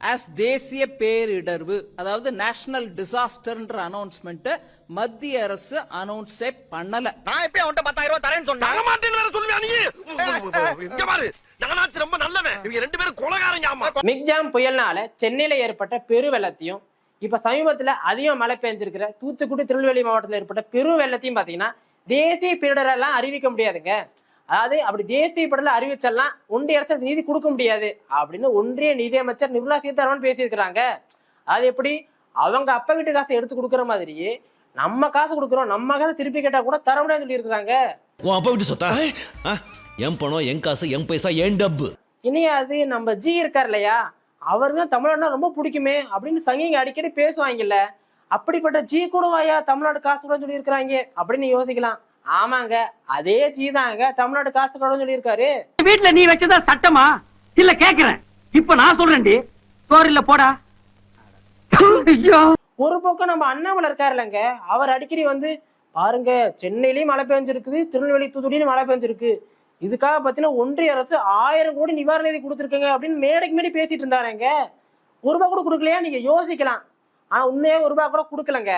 As தேசிய பேரிடர்வு அதாவது national டிசாஸ்டர்ன்ற announcement மத்திய அரசு அனௌன்ஸே பண்ணல. நான் எப்பயும் அவன்கிட்ட பத்தாயிரம் ரூபாய் தரேன்னு சொன்னேன்? மாட்டேன்னு வேற சொல்லுவியா நீ? இங்க பாரு. நானாச்சு ரொம்ப நல்லவன். இவங்க ரெண்டு பேரும் கொலகாரங்க ஆமா. மிக்ஜாம் புயல்னால சென்னையில ஏற்பட்ட பெரு வெள்ளத்தையும் இப்ப சமீபத்துல அதிகம் மழை பெஞ்சிருக்கிற தூத்துக்குடி திருநெல்வேலி மாவட்டத்தில் ஏற்பட்ட பெரு வெள்ளத்தையும் பாத்தீங்கன்னா தேசிய பேரிடரெல்லாம் அறிவிக்க முடியாதுங்க. அதாவது அப்படி தேசிய பேரிடர் அறிவிச்செல்லாம் ஒன்றிய அரசு நிதி கொடுக்க முடியாது அப்படின்னு ஒன்றிய நிதியமைச்சர் நிர்மலா சீதாராமன் பேசியிருக்கிறாங்க. அது எப்படி? அவங்க அப்பா வீட்டு காசை எடுத்து கொடுக்குற மாதிரியே நம்ம காசு கொடுக்குறோம் நம்ம காசை திருப்பி கேட்டா கூட தர முடியாதுன்னு சொல்லியிருக்கிறாங்க. உன் அப்பா விட்டு சொத்தா? என் பணம் என் காசு என் பைசா என் டப்பு. இனியா அது நம்ம ஜி இருக்கார் இல்லையா? அவர் தான் தமிழ்நாடுனா ரொம்ப பிடிக்குமே அப்படின்னு சங்கிங்க அடிக்கடி பேசுவாங்கல்ல. அப்படிப்பட்ட ஜி கூடவாயா தமிழ்நாடு காசு கூட சொல்லியிருக்கிறாங்க அப்படின்னு யோசிக்கலாம். ஆமாங்க. அதே ஜி தாங்க தமிழ்நாடு காசு கூட சொல்லியிருக்காரு வீட்டுல நீ வச்சதா சட்டமா? இல்ல கேக்குறேன். இப்ப நான் சொல்றேன்டி. சோறு இல்ல போடா. ஐயோ. ஒரு பக்கம் நம்ம அண்ணாமலை இருக்காரு இல்லைங்க அவர் அடிக்கடி வந்து பாருங்க சென்னையிலயும் மழை பெஞ்சிருக்குது திருநெல்வேலி தூத்துக்குடியிலும் மழை பெஞ்சிருக்கு. இதுக்காக பார்த்தீங்கன்னா ஒன்றிய அரசு ஆயிரம் கோடி நிவாரண நிதி கொடுத்துருக்குங்க அப்படின்னு மேடைக்கு மேடி பேசிட்டு இருந்தாருங்க. ஒரு ரூபா கூட கொடுக்கலையா? நீங்க யோசிக்கலாம். ஆனா உண்மையே ஒரு ரூபா கூட கொடுக்கலங்க.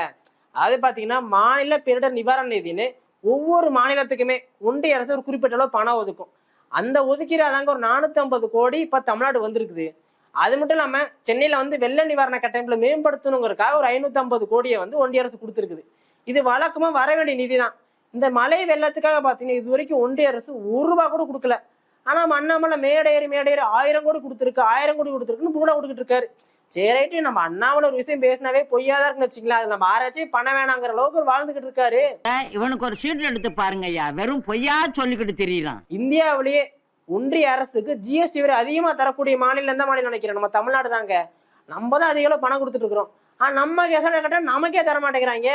அது பாத்தீங்கன்னா மாநில பேரிடர் நிவாரண நிதின்னு ஒவ்வொரு மாநிலத்துக்குமே ஒன்றிய அரசு ஒரு குறிப்பிட்ட அளவு பணம் ஒதுக்கும். அந்த ஒதுக்கீடாதாங்க ஒரு நானூத்தி ஐம்பது கோடி இப்ப தமிழ்நாடு வந்திருக்குது. அது மட்டும் இல்லாம சென்னையில வந்து வெள்ள நிவாரண கட்டமைப்புல மேம்படுத்தணுங்கிறதுக்காக ஒரு ஐநூத்தி ஐம்பது கோடியை வந்து ஒன்றிய அரசு கொடுத்துருக்குது. இது வழக்கமா வர வேண்டிய நிதி தான் இந்த மழை வெள்ளத்துக்காக பாத்தீங்கன்னா இது வரைக்கும் ஒன்றிய அரசு ஒரு ரூபா கூட கொடுக்கல. ஆனா நம்ம அண்ணாமலை மேடையேறி மேடையேறி ஆயிரம் கோடி கொடுத்துருக்கு ஆயிரம் கோடி கொடுத்துருக்குன்னு கூட கொடுத்துட்டு இருக்காரு. சரிட்டு நம்ம அண்ணாமலை ஒரு விஷயம் பேசினாவே பொய்யாதான் இருக்குன்னு வச்சுங்களேன் அது நம்ம ஆராய்ச்சி பண்ண வேணாங்கிற அளவுக்கு அவர் வாழ்ந்துகிட்டு இருக்காரு. இவனுக்கு ஒரு சீட் எடுத்து பாருங்க ஐயா. வெறும் பொய்யா சொல்லிக்கிட்டு தெரியலாம். இந்தியாவிலேயே ஒன்றிய அரசுக்கு ஜிஎஸ்டி வரி அதிகமா தரக்கூடிய மாநிலம் எந்த மாநிலம் நினைக்கிறேன் நம்ம தமிழ்நாடு தாங்க. நம்ம தான் அதிக அளவு பணம் கொடுத்துட்டு இருக்கிறோம். ஆனா நம்ம கேச கேட்டா நமக்கே தர மாட்டேங்கிறாங்க.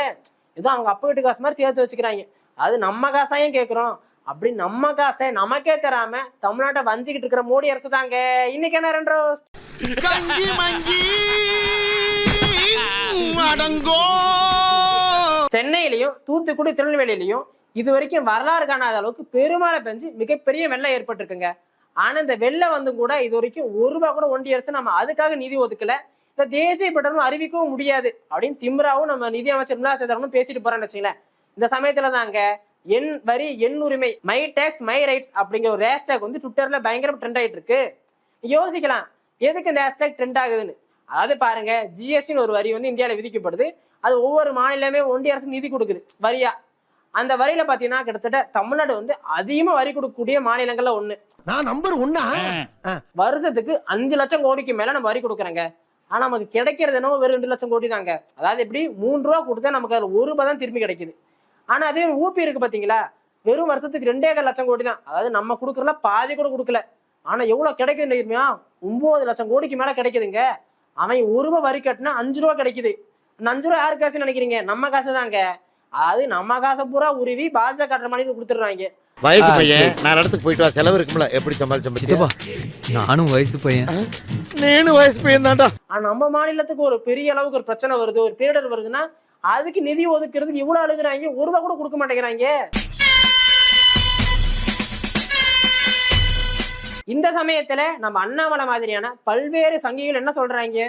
ஏதோ அவங்க அப்பா வீட்டு காசு மாதிரி சேர்த்து வச்சுக்கிறாங்க. அது நம்ம காசாயும் கேக்குறோம். அப்படி நம்ம காசை நமக்கே தராம தமிழ்நாட்டை வஞ்சிக்கிட்டு இருக்கிற மோடி அரசு தாங்க. இன்னைக்கு என்ன ரெண்டு சென்னையிலையும் தூத்துக்குடி திருநெல்வேலியிலையும் இது வரைக்கும் வரலாறு காணாத அளவுக்கு பெருமழை பெஞ்சு மிகப்பெரிய வெள்ளம் ஏற்பட்டிருக்குங்க. ஆனா இந்த வெள்ளம் வந்து கூட இது வரைக்கும் ஒரு ரூபாய் கூட ஒன்றிய அரசு நம்ம அதுக்காக நிதி ஒதுக்கல. இந்த தேசிய பட்டமும் அறிவிக்கவும் முடியாது அப்படின்னு திம்ராவும் நம்ம நிதி அமைச்சர் நிர்மலா சீதாராமன் பேசிட்டு போறேன்னு வச்சுங்களேன். இந்த சமயத்துல தாங்க என் வரி என் உரிமை மை டேக்ஸ் மை ரைட்ஸ் அப்படிங்கிற ஒரு ஹேஷ்டேக் வந்து ட்விட்டர்ல பயங்கரமா ட்ரெண்ட் ஆயிட்டு இருக்கு யோசிக்கலாம் எதுக்கு இந்த ஹேஷ்டேக் ட்ரெண்ட் ஆகுதுன்னு? அதாவது பாருங்க ஜிஎஸ்டின்னு ஒரு வரி வந்து இந்தியாவில் விதிக்கப்படுது. அது ஒவ்வொரு மாநிலமே ஒன்றிய அரசு நிதி கொடுக்குது வரியா? அந்த வரியில பாத்தீங்கன்னா கிட்டத்தட்ட தமிழ்நாடு வந்து அதிகமா வரி கொடுக்கக்கூடிய மாநிலங்கள்ல ஒண்ணு. நான் நம்பர் ஒன்னா வருஷத்துக்கு அஞ்சு லட்சம் கோடிக்கு மேல நம்ம வரி கொடுக்குறோங்க. ஆனா நமக்கு கிடைக்கிறது என்னவோ வெறும் ரெண்டு லட்சம் கோடி தாங்க. அதாவது எப்படி? மூணு ரூபா கொடுத்தா நமக்கு அதுல ஒரு ரூபாய் தான் திரும்பி கிடைக்குது. ஆனா அதே ஊபி இருக்கு பாத்தீங்களா? வெறும் வருஷத்துக்கு ரெண்டே கால் லட்சம் கோடி தான். அதாவது நம்ம கொடுக்கறதுல பாதி கூட கொடுக்கல. ஆனா எவ்வளவு கிடைக்குது தெரியுமா? ஒன்பது லட்சம் கோடிக்கு மேல கிடைக்குதுங்க. அவன் ஒரு ரூபாய் வரி கட்டினா அஞ்சு ரூபா கிடைக்குது. அந்த அஞ்சு ரூபா யாரு காசு நினைக்கிறீங்க? நம்ம காசு தாங்க அதாவது நம்ம காசை பூரா உருவி பாஜக கட்டுற மாதிரி கொடுத்துடுறாங்க. வயசு பையன். நாலு இடத்துக்கு போயிட்டு வா. செலவு இருக்கும்ல. எப்படி சமாளிச்ச சித்தப்பா நானும் வயசு பையன். நீனு வயசு பையன் தான்டா. ஆனா நம்ம மாநிலத்துக்கு ஒரு பெரிய அளவுக்கு ஒரு பிரச்சனை வருது. ஒரு பேரிடர் வருதுன்னா அதுக்கு நிதி ஒதுக்குறதுக்கு இவ்வளவு அழுகுறாங்க? ஒரு ரூபாய் கூட கொடுக்க மாட்டேங்கிறாங்க. இந்த சமயத்துல நம்ம அண்ணாமலை மாதிரியான பல்வேறு சங்கிகள் என்ன சொல்றாங்க?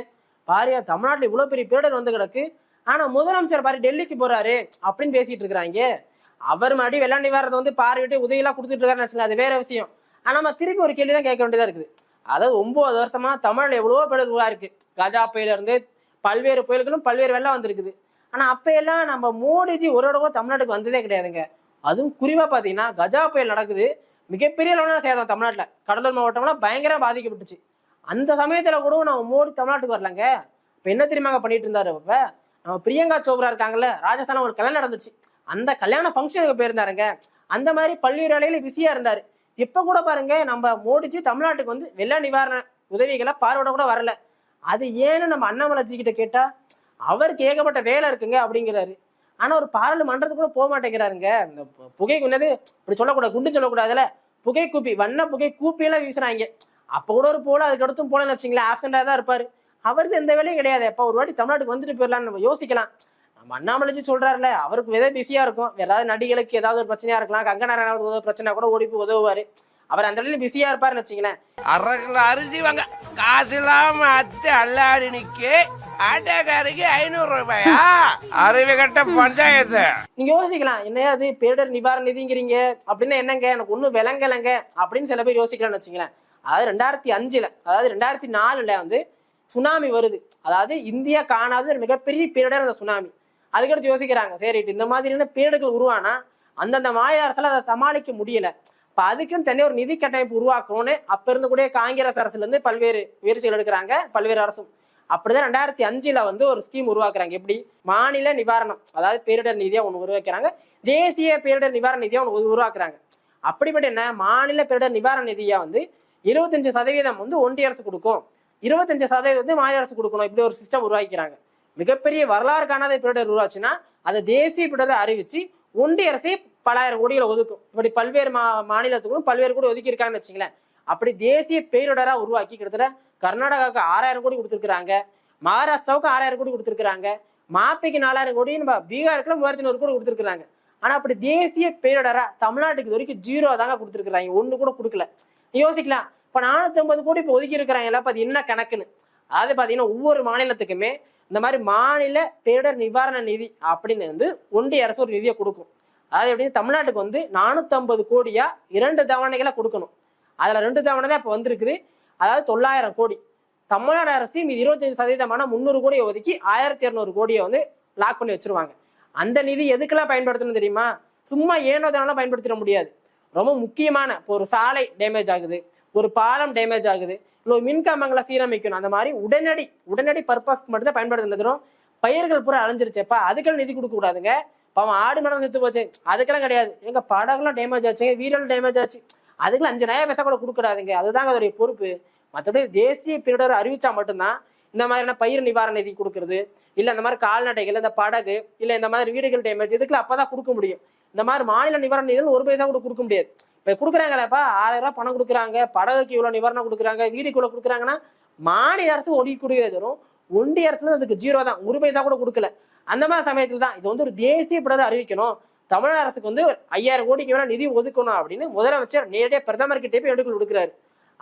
பாரியா தமிழ்நாட்டுல இவ்வளவு பெரிய பேரிடர் வந்து கிடக்கு. ஆனா முதலமைச்சர் பாரு டெல்லிக்கு போறாரு அப்படின்னு பேசிட்டு இருக்கிறாங்க. அவர் மறுபடியும் வெள்ள நிவாரணத்தை வந்து பார்வையிட்டு உதவியெல்லாம் கொடுத்துட்டு இருக்காருன்னு அது வேற விஷயம். ஆனா நம்ம திருப்பி ஒரு கேள்வி தான் கேட்க வேண்டியதா இருக்குது. அதாவது ஒன்பது வருஷமா தமிழ்ல எவ்வளவோ உருவா இருக்கு கஜா புயல இருந்து பல்வேறு புயல்களும் பல்வேறு வெள்ளம் வந்திருக்குது. ஆனா அப்ப எல்லாம் நம்ம மோடிஜி ஒரு தடவை கூட தமிழ்நாட்டுக்கு வந்ததே கிடையாதுங்க. அதுவும் குறிப்பா பாத்தீங்கன்னா கஜா புயல் நடக்குது. மிகப்பெரிய அளவுல சேதம் தமிழ்நாட்டுல. கடலூர் மாவட்டம்லாம் பயங்கரமா பாதிக்கப்பட்டுச்சு. அந்த சமயத்துல கூட நம்ம மோடி தமிழ்நாட்டுக்கு வரலங்க. இப்ப என்ன தெரியுமாங்க பண்ணிட்டு இருந்தாரு அப்ப? நம்ம பிரியங்கா சோப்ரா இருக்காங்கல்ல ராஜஸ்தானில் ஒரு கல்யாணம் நடந்துச்சு. அந்த கல்யாண ஃபங்க்ஷனுக்கு போயிருந்தாருங்க. அந்த மாதிரி பல்வேறு வேலையில பிஸியா இருந்தாரு. இப்ப கூட பாருங்க நம்ம மோடிஜி தமிழ்நாட்டுக்கு வந்து வெள்ள நிவாரண உதவிகளை பார்வையிட கூட வரல. அது ஏன்னு நம்ம அண்ணாமலைஜி கிட்ட கேட்டா அவருக்கு ஏகப்பட்ட வேலை இருக்குங்க அப்படிங்கிறாரு. ஆனா ஒரு பாராளுமன்றத்துக்கு கூட போக மாட்டேங்கிறாருங்க. இந்த பு- புகை குன்னது இப்படி சொல்லக்கூடாது குண்டு சொல்லக்கூடாதுல புகை கூப்பி வண்ண புகை கூப்பியெல்லாம் வீசுறாங்க. அப்போ கூட ஒரு போல அதுக்கு அடுத்தும் போலன்னு வச்சுங்களேன் ஆப்சண்டாக தான் இருப்பாரு. அவருக்கு எந்த வேலையும் கிடையாது. அப்போ ஒரு வாட்டி தமிழ்நாட்டுக்கு வந்துட்டு போயிடலாம்னு நம்ம யோசிக்கலாம். நம்ம அண்ணாமலைஜி சொல்றாருல அவருக்கு விதை பிஸியா இருக்கும். ஏதாவது நடிகளுக்கு ஏதாவது ஒரு பிரச்சனையா இருக்கலாம். கங்கனா ஏதாவது உதவ பிரச்சனை கூட ஓடி போய் உதவுவாரு. அவர் அந்த இடத்துல பிஸியா இருப்பாருன்னு வச்சுங்களேன் அரை கிலோ அரிசி வாங்க காசு இல்லாம அத்து அல்லாடி நிக்க ஆட்டோக்காரருக்கு ஐநூறு ரூபாயா? அறிவு கட்ட பஞ்சாயத்து. நீங்க யோசிக்கலாம் என்னையா அது பேரிடர் நிவாரண நிதிங்கிறீங்க? அப்படின்னா என்னங்க எனக்கு ஒண்ணும் விளங்கலைங்க அப்படின்னு சில பேர் யோசிக்கலாம்னு வச்சுங்களேன் அதாவது ரெண்டாயிரத்தி அஞ்சுல அதாவது ரெண்டாயிரத்தி நாலுல வந்து சுனாமி வருது. அதாவது இந்தியா காணாத ஒரு மிகப்பெரிய பேரிடர் அந்த சுனாமி. அதுக்கடுத்து யோசிக்கிறாங்க சரி இந்த மாதிரியான பேரிடர்கள் உருவானா அந்தந்த மாநில அரசால அதை சமாளிக்க முடியல. அப்ப அதுக்குன்னு தனி ஒரு நிதி கட்டமைப்பு உருவாக்கணும்னு அப்ப இருந்து கூட காங்கிரஸ் அரசுல இருந்து பல்வேறு முயற்சிகள் எடுக்கிறாங்க பல்வேறு அரசும். அப்படிதான் ரெண்டாயிரத்தி அஞ்சுல வந்து ஒரு ஸ்கீம் உருவாக்குறாங்க. எப்படி? மாநில நிவாரணம் அதாவது பேரிடர் நிதியா ஒண்ணு உருவாக்குறாங்க. தேசிய பேரிடர் நிவாரண நிதியா ஒண்ணு உருவாக்குறாங்க. அப்படிப்பட்ட என்ன? மாநில பேரிடர் நிவாரண நிதியா வந்து இருபத்தஞ்சு சதவீதம் வந்து ஒன்றிய அரசு கொடுக்கும். இருபத்தஞ்சு சதவீதம் வந்து மாநில அரசு கொடுக்கணும். இப்படி ஒரு சிஸ்டம் உருவாக்கிறாங்க மிகப்பெரிய வரலாறு காணாத பேரிடர் உருவாச்சுன்னா அதை தேசிய பேரிடர் அறிவிச்சு ஒன்றிய அரசே பலாயிரம் கோடிகளை ஒதுக்கும். இப்படி பல்வேறு மா மாநிலத்துக்கும் பல்வேறு கோடி ஒதுக்கி இருக்காங்கன்னு வச்சுங்களேன் அப்படி தேசிய பேரிடராக உருவாக்கி கிட்டத்தட்ட கர்நாடகாவுக்கு ஆறாயிரம் கோடி கொடுத்துருக்குறாங்க. மகாராஷ்டிராவுக்கு ஆறாயிரம் கோடி கொடுத்துருக்குறாங்க. மாப்பிக்கு நாலாயிரம் கோடி நம்ம பீகாருக்குள்ள மூவாயிரத்தி நூறு கோடி கொடுத்துருக்குறாங்க. ஆனா அப்படி தேசிய பேரிடரா தமிழ்நாட்டுக்கு இது வரைக்கும் ஜீரோ தாங்க கொடுத்துருக்குறாங்க. ஒன்று கூட கொடுக்கல. யோசிக்கலாம். இப்போ நானூற்றி ஐம்பது கோடி இப்போ ஒதுக்கி எல்லாம் அப்ப அது என்ன கணக்குன்னு? அது பாத்தீங்கன்னா ஒவ்வொரு மாநிலத்துக்குமே இந்த மாதிரி மாநில பேரிடர் நிவாரண நிதி அப்படின்னு வந்து ஒன்றிய அரசு ஒரு நிதியை கொடுக்கும். அதாவது எப்படின்னா தமிழ்நாட்டுக்கு வந்து நானூற்றம்பது கோடியா இரண்டு தவணைகளை கொடுக்கணும். அதுல ரெண்டு தவணை தான் இப்போ வந்திருக்குது. அதாவது தொள்ளாயிரம் கோடி. தமிழ்நாடு அரசு இது இருபத்தஞ்சு சதவீதமான முந்நூறு கோடியை ஒதுக்கி ஆயிரத்தி இரநூறு கோடியை வந்து லாக் பண்ணி வச்சிருவாங்க. அந்த நிதி எதுக்கெல்லாம் பயன்படுத்தணும் தெரியுமா? சும்மா ஏனோ தானோ பயன்படுத்திட முடியாது. ரொம்ப முக்கியமான இப்போ ஒரு சாலை டேமேஜ் ஆகுது. ஒரு பாலம் டேமேஜ் ஆகுது. இல்லை ஒரு மின்கம்பங்களை சீரமைக்கணும். அந்த மாதிரி உடனடி உடனடி பர்பஸ்க்கு மட்டும்தான் பயன்படுத்தினதும் பயிர்கள் பூரா அழிஞ்சிருச்சேப்பா அதுக்கெல்லாம் நிதி கொடுக்க கூடாதுங்க. பாவம் ஆடு மேடம் செத்து போச்சு. அதுக்கெல்லாம் கிடையாது. எங்க படகுலாம் டேமேஜ் ஆச்சுங்க வீரல் டேமேஜ் ஆச்சு. அதுக்கெல்லாம் அஞ்சு நயா பைசா கூட கொடுக்கூடாதுங்க அதுதாங்க அதோடைய பொறுப்பு. மற்றபடி தேசிய பேரிடர் அறிவிச்சா மட்டும்தான் இந்த மாதிரியான பயிர் நிவாரண நிதி கொடுக்கறது. இல்லை இந்த மாதிரி கால்நடைகள் இந்த படகு இல்லை இந்த மாதிரி வீடுகள் டேமேஜ் இதுக்குள்ள அப்பதான் கொடுக்க முடியும். இந்த மாதிரி மாநில நிவாரண நிதியில் ஒரு பைசா கூட கொடுக்க முடியாது. இப்போ கொடுக்குறாங்களேப்பா ஆயிரம் ரூபாய் பணம் கொடுக்குறாங்க படகுக்கு இவ்வளோ நிவாரணம் கொடுக்குறாங்க வீடுக்கு இவ்வளோ கொடுக்குறாங்கன்னா மாநில அரசு ஒடுக்கி கொடுக்கிறது வரும் ஒன்றிய அரசுல அதுக்கு ஜீரோ தான். ஒரு பைசா கூட கொடுக்கல. அந்த மாதிரி சமயத்துல தான் இது வந்து ஒரு தேசிய பேரிடர் அறிவிக்கணும். தமிழக அரசுக்கு வந்து ஒரு ஐயாயிரம் கோடிக்கு மேல நிதி ஒதுக்கணும் அப்படின்னு முதலமைச்சர் நேரடியாக பிரதமர் கிட்டே போய் எடுக்கல் கொடுக்குறாரு.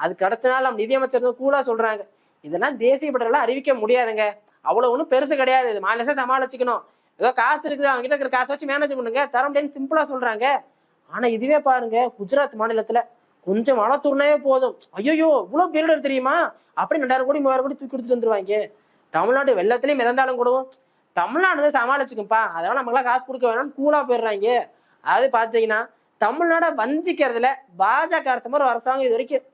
அதுக்கு அடுத்த நாள் நம்ம நிதியமைச்சர் வந்து கூலா சொல்றாங்க. இதெல்லாம் தேசிய பேரிடர்லாம் அறிவிக்க முடியாதுங்க. அவ்வளவு ஒன்றும் பெருசு கிடையாது. இது மாநில சமாளிச்சுக்கணும். ஏதோ காசு இருக்குது அவங்க கிட்ட இருக்கிற காசை வச்சு மேனேஜ் பண்ணுங்க. தர முடியாதுன்னு சிம்பிளா சொல்றாங்க. ஆனா இதுவே பாருங்க குஜராத் மாநிலத்துல கொஞ்சம் மழை தூர்னாவே போதும். ஐயோ இவ்வளவு பேரிடர் தெரியுமா? அப்படி ரெண்டாயிரம் கோடி மூவாயிரம் கோடி தூக்கி கொடுத்துட்டு வந்துருவாங்க. தமிழ்நாடு வெள்ளத்திலயும் மிதந்தாலும் கூடவும் தமிழ்நாடு தான் சமாளிச்சுக்கும்பா அதெல்லாம் நம்மளாம் காசு கொடுக்க வேணாம்னு கூலா போயிடுறாங்க. அதாவது பார்த்தீங்கன்னா தமிழ்நாடை வஞ்சிக்கிறதுல பாஜக அரசு மாதிரி அரசாங்கம் இது வரைக்கும்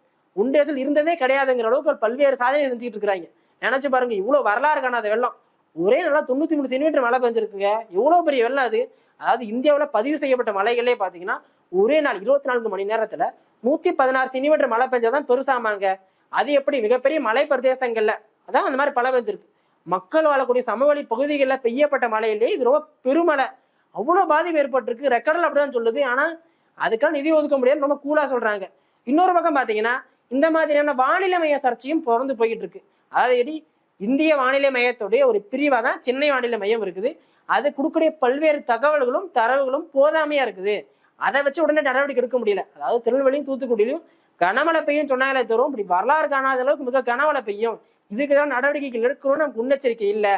உண்டியத்தில் இருந்ததே கிடையாதுங்கிற அளவுக்கு ஒரு பல்வேறு சாதனை செஞ்சுட்டு இருக்கிறாங்க. நினைச்சு பாருங்க இவ்வளோ வரலாறு காணாத வெள்ளம். ஒரே நாளாக தொண்ணூற்றி மூணு சென்டிமீட்டர் மழை பெஞ்சிருக்குங்க. எவ்வளோ பெரிய வெள்ளம் அது? அதாவது இந்தியாவில் பதிவு செய்யப்பட்ட மலைகளே பார்த்தீங்கன்னா ஒரே நாள் இருபத்தி நான்கு மணி நேரத்தில் நூற்றி பதினாறு சென்டிமீட்டர் மழை பெஞ்சாதான் பெருசாமாங்க அது எப்படி? மிகப்பெரிய மலை பிரதேசங்கள்ல அதான் அந்த மாதிரி பல பெஞ்சிருக்கு. மக்கள் வாழக்கூடிய சமவெளி பகுதிகளில் பெய்யப்பட்ட மழையிலே இது ரொம்ப பெருமழை. அவ்வளோ பாதிப்பு ஏற்பட்டிருக்கு. ரெக்கார்டில் அப்படிதான் சொல்லுது. ஆனால் அதுக்கெல்லாம் நிதி ஒதுக்க முடியாதுன்னு ரொம்ப கூலாக சொல்கிறாங்க இன்னொரு பக்கம் பார்த்தீங்கன்னா இந்த மாதிரியான வானிலை மைய சர்ச்சையும் பிறந்து போய்கிட்டு இருக்கு அதாவது இந்திய வானிலை மையத்துடைய ஒரு பிரிவாக தான் சென்னை வானிலை மையம் இருக்குது. அது கொடுக்கக்கூடிய பல்வேறு தகவல்களும் தரவுகளும் போதாமையாக இருக்குது. அதை வச்சு உடனே நடவடிக்கை எடுக்க முடியல. அதாவது திருநெல்வேலியும் தூத்துக்குடியிலும் கனமழை பெய்யும் சொன்னாங்களே தரும் இப்படி வரலாறு காணாத அளவுக்கு மிக கனமழை பெய்யும். இதுக்கு தான் நடவடிக்கைகள் எடுக்கணும்னு நமக்கு முன்னெச்சரிக்கை இல்லை.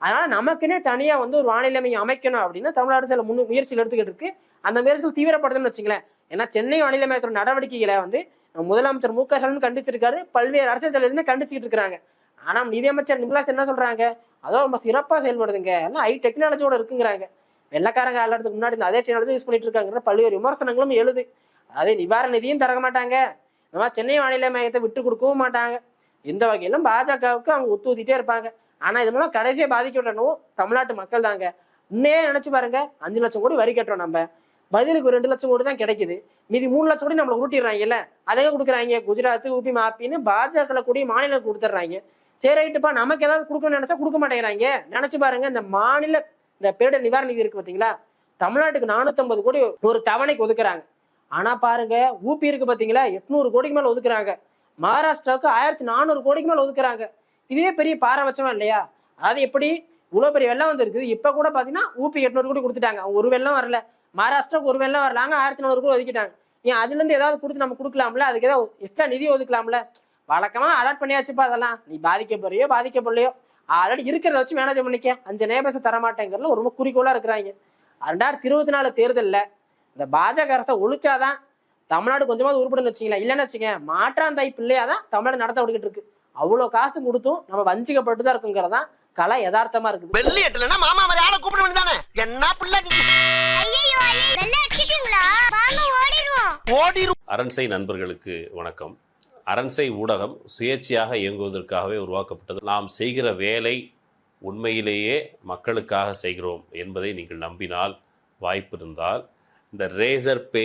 அதனால நமக்குன்னே தனியா வந்து ஒரு வானிலை மையம் அமைக்கணும் அப்படின்னு தமிழ்நாடு சில முன் முயற்சியில் எடுத்துக்கிட்டு இருக்கு. அந்த முயற்சிகள் தீவிரப்படுத்தணும்னு வச்சுங்களேன் ஏன்னா சென்னை வானிலை மையத்தோட நடவடிக்கைகளை வந்து நம்ம முதலமைச்சர் மு க ஸ்டாலின் கண்டிச்சிருக்காரு. பல்வேறு அரசியல் தலைவருமே கண்டிச்சுக்கிட்டு இருக்காங்க. ஆனா நிதியமைச்சர் நிர்மலா என்ன சொல்றாங்க அதோ ரொம்ப சிறப்பா செயல்படுதுங்க. எல்லாம் ஹை டெக்னாலஜியோட இருக்குங்கிறாங்க. வெள்ளக்காரங்க எல்லாத்துக்கு முன்னாடி இந்த அதே டெக்னாலஜி யூஸ் பண்ணிட்டு இருக்காங்க பல்வேறு விமர்சனங்களும் எழுது. அதே நிவாரண நிதியும் தர மாட்டாங்க. இந்த மாதிரி சென்னை வானிலை மையத்தை விட்டு கொடுக்கவும் மாட்டாங்க. எந்த வகையிலும் பாஜகவுக்கு அவங்க ஒத்து ஊத்திட்டே இருப்பாங்க. ஆனா இது மூலம் கடைசியை பாதிக்கப்படணும். தமிழ்நாட்டு மக்கள் தாங்க. இன்னே நினைச்சு பாருங்க. அஞ்சு லட்சம் கோடி வரி கட்டுறோம் நம்ம. பதிலுக்கு ஒரு ரெண்டு லட்சம் கோடி தான் கிடைக்குது. மீதி மூணு லட்சம் கோடி நம்மளை உருட்டிடுறாங்கல்ல. அதே கொடுக்குறாங்க. குஜராத் ஊபி மாப்பின்னு பாஜக கூடிய மாநிலம் கொடுத்துட்றாங்க. சரி ரைட்டுப்பா. நமக்கு ஏதாவது கொடுக்கணும்னு நினைச்சா கொடுக்க மாட்டேங்கிறாங்க. நினைச்சு பாருங்க. இந்த மாநில இந்த பேரிடர் நிவாரண நிதி இருக்கு பாத்தீங்களா? தமிழ்நாட்டுக்கு 450 கோடி ஒரு தவணைக்கு ஒதுக்குறாங்க. ஆனா பாருங்க. ஊபி இருக்கு பாத்தீங்களா? எட்நூறு கோடிக்கு மேல ஒதுக்குறாங்க. மகாராஷ்டிராவுக்கு ஆயிரத்தி நானூறு கோடிக்கு மேல ஒதுக்குறாங்க. இதுவே பெரிய பாரபட்சமா இல்லையா? அதாவது எப்படி? இவ்வளவு பெரிய வெள்ளம் வந்திருக்குது. இப்ப கூட பாத்தீங்கன்னா ஊபி எட்நூறு கோடி கொடுத்துட்டாங்க. ஒரு வெள்ளம் வரல. மகாராஷ்டிராவுக்கு ஒரு வெள்ளம் வரலாங்க ஆயிரத்தி நானூறு கோடி ஒதுக்கிட்டாங்க. ஏன் அதுல இருந்து ஏதாவது கொடுத்து நம்ம கொடுக்கலாம்ல? அதுக்கு ஏதாவது எக்ஸ்ட்ரா நிதி ஒதுக்கலாம்ல? வழக்கமா அலாட் பண்ணியாச்சுப்பா அதெல்லாம். நீ பாதிக்கப்போறியோ பாதிக்கப்படலையோ ஆல்ரெடி இருக்கிறத வச்சு மேனேஜ் பண்ணிக்க. அஞ்சு நேபேச தரமாட்டேங்கிறதுல ரொம்ப குறிக்கோளா இருக்கிறாங்க. ரெண்டாயிரத்தி இருபத்தி நாலு தேர்தலில் இந்த பாஜக அரசை ஒழிச்சாதான் தமிழ்நாடு கொஞ்சமாவது உருப்படுன்னு வச்சுங்களேன் இல்லைன்னு வச்சுங்க மாற்றாந்தாய் பிள்ளையாதான் தமிழ்நாடு நடத்த விட்டுக்கிட்டு இருக்கு. அவ்வளவு காசு கொடுத்தும் நம்ம வஞ்சிக்கப்பட்டு தான் இருக்குங்கிறதான் கலை யதார்த்தமா இருக்குது. வெள்ளி எட்டுலன்னா மாமா மாதிரி ஆளை கூப்பிட வேண்டியதானே என்ன பிள்ளை நீ? ஓடிரும். அரண்சை நண்பர்களுக்கு வணக்கம். அரண்சை ஊடகம் சுயேட்சையாக இயங்குவதற்காகவே உருவாக்கப்பட்டது. நாம் செய்கிற வேலை உண்மையிலேயே மக்களுக்காக செய்கிறோம் என்பதை நீங்கள் நம்பினால் வாய்ப்பு இருந்தால் இந்த ரேசர் பே